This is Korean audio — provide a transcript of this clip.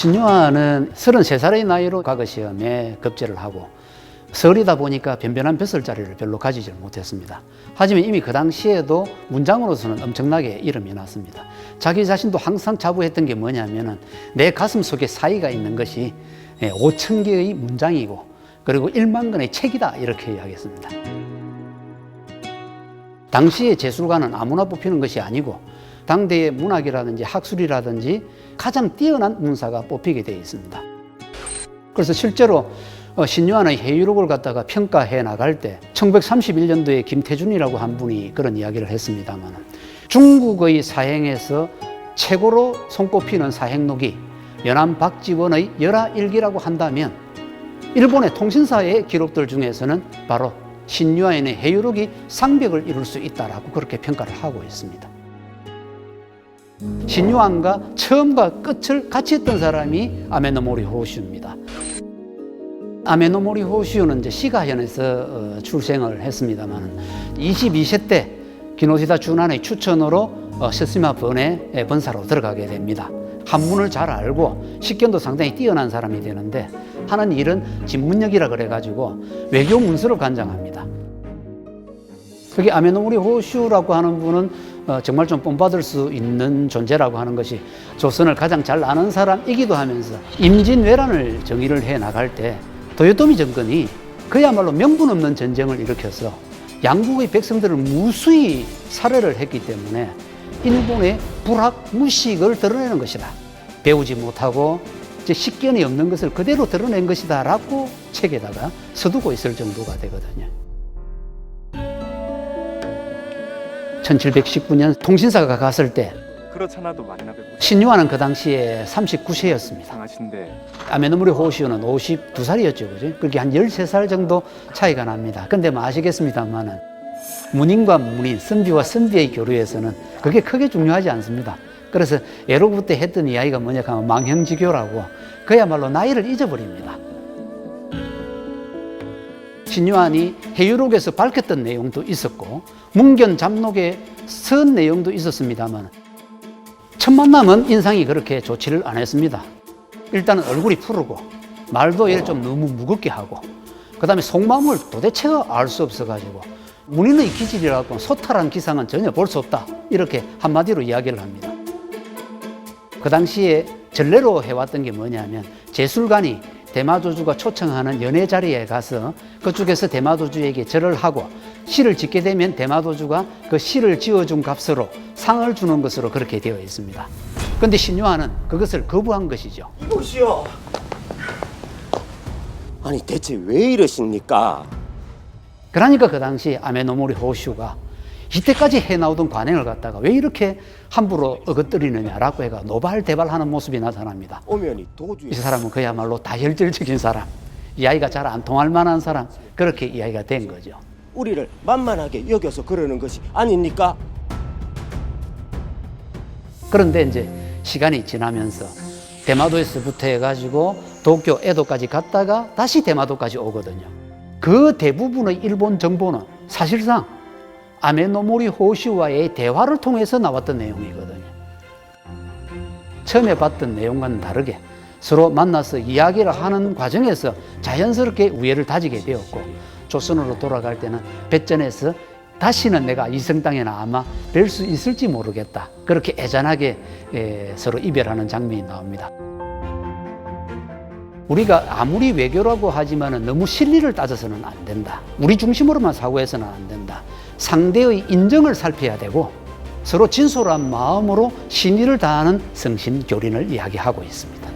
신유아는 33살의 나이로 과거 시험에 급제를 하고 설이다 보니까 변변한 벼슬 자리를 별로 가지질 못했습니다. 하지만 이미 그 당시에도 문장으로서는 엄청나게 이름이 났습니다. 자기 자신도 항상 자부했던 게 뭐냐면은 내 가슴 속에 사이가 있는 것이 5천 개의 문장이고 그리고 1만 권의 책이다 이렇게 이야기했습니다. 당시의 제술가는 아무나 뽑히는 것이 아니고 당대의 문학이라든지 학술이라든지 가장 뛰어난 문사가 뽑히게 되어 있습니다. 그래서 실제로 어, 신유한의 해유록을 갖다가 평가해 나갈 때 1931년도에 김태준이라고 한 분이 그런 이야기를 했습니다만 중국의 사행에서 최고로 손꼽히는 사행록이 연암 박지원의 열하일기라고 한다면 일본의 통신사의 기록들 중에서는 바로 신유아인의 해유록이 상벽을 이룰 수 있다라고 그렇게 평가를 하고 있습니다. 신유안과 처음과 끝을 같이 했던 사람이 아메노모리 호시입니다. 아메노모리 호시오는 이제 시가현에서 어, 출생을 했습니다만 22세 때 기노시다 준한의 추천으로 어, 시스마 번의 번사로 들어가게 됩니다. 한문을 잘 알고 식견도 상당히 뛰어난 사람이 되는데 하는 일은 진문역이라 그래가지고 외교 문서를 관장합니다. 그게 아메노모리 호슈라고 하는 분은 어, 정말 좀 본받을 수 있는 존재라고 하는 것이 조선을 가장 잘 아는 사람이기도 하면서 임진왜란을 정의를 해 나갈 때 도요토미 정권이 그야말로 명분 없는 전쟁을 일으켜서 양국의 백성들을 무수히 살해를 했기 때문에 일본의 불학 무식을 드러내는 것이다. 배우지 못하고 이제 식견이 없는 것을 그대로 드러낸 것이다라고 책에다가 써두고 있을 정도가 되거든요. 1719년 통신사가 갔을 때 그렇잖아도 만나 뵙고 신유아는 그 당시에 39세였습니다. 이상하신데 아메노무리 호시오는 52살이었죠. 그죠? 그렇게 한 13살 정도 차이가 납니다. 근데 뭐 아시겠습니다만은 문인과 문인, 선비와 선비의 교류에서는 그게 크게 중요하지 않습니다. 그래서 에로부 때 했던 이야기가 뭐냐 하면 망형지교라고 그야말로 나이를 잊어버립니다. 신유안이 해유록에서 밝혔던 내용도 있었고 문견 잡록에 쓴 내용도 있었습니다만 첫 만남은 인상이 그렇게 좋지를 않았습니다. 일단은 얼굴이 푸르고 말도 얘를 좀 너무 무겁게 하고 그 다음에 속마음을 도대체가 알 수 없어가지고 문인의 기질이라고 소탈한 기상은 전혀 볼 수 없다 이렇게 한마디로 이야기를 합니다. 그 당시에 전례로 해왔던 게 뭐냐면 제술관이 대마도주가 초청하는 연애 자리에 가서 그쪽에서 대마도주에게 절을 하고 시를 짓게 되면 대마도주가 그 시를 지어준 값으로 상을 주는 것으로 그렇게 되어 있습니다. 근데 신유아는 그것을 거부한 것이죠. 이보시오. 아니 대체 왜 이러십니까? 그러니까 그 당시 아메노모리 호슈가 이때까지 해나오던 관행을 갖다가 왜 이렇게 함부로 어긋뜨리느냐라고 해가 노발대발하는 모습이 나타납니다. 이 사람은 그야말로 다혈질적인 사람, 이야기가 잘 안 통할 만한 사람, 그렇게 이야기가 된 거죠. 우리를 만만하게 여겨서 그러는 것이 아닙니까? 그런데 이제 시간이 지나면서 대마도에서부터 해가지고 도쿄, 에도까지 갔다가 다시 대마도까지 오거든요. 그 대부분의 일본 정보는 사실상 아메노모리 호시와의 대화를 통해서 나왔던 내용이거든요. 처음에 봤던 내용과는 다르게 서로 만나서 이야기를 하는 과정에서 자연스럽게 우애를 다지게 되었고 조선으로 돌아갈 때는 배전에서 다시는 내가 이성 땅에나 아마 뵐 수 있을지 모르겠다. 그렇게 애잔하게 에, 서로 이별하는 장면이 나옵니다. 우리가 아무리 외교라고 하지만 너무 실리를 따져서는 안 된다. 우리 중심으로만 사고해서는 안 된다. 상대의 인정을 살펴야 되고 서로 진솔한 마음으로 신의를 다하는 성신 교린을 이야기하고 있습니다.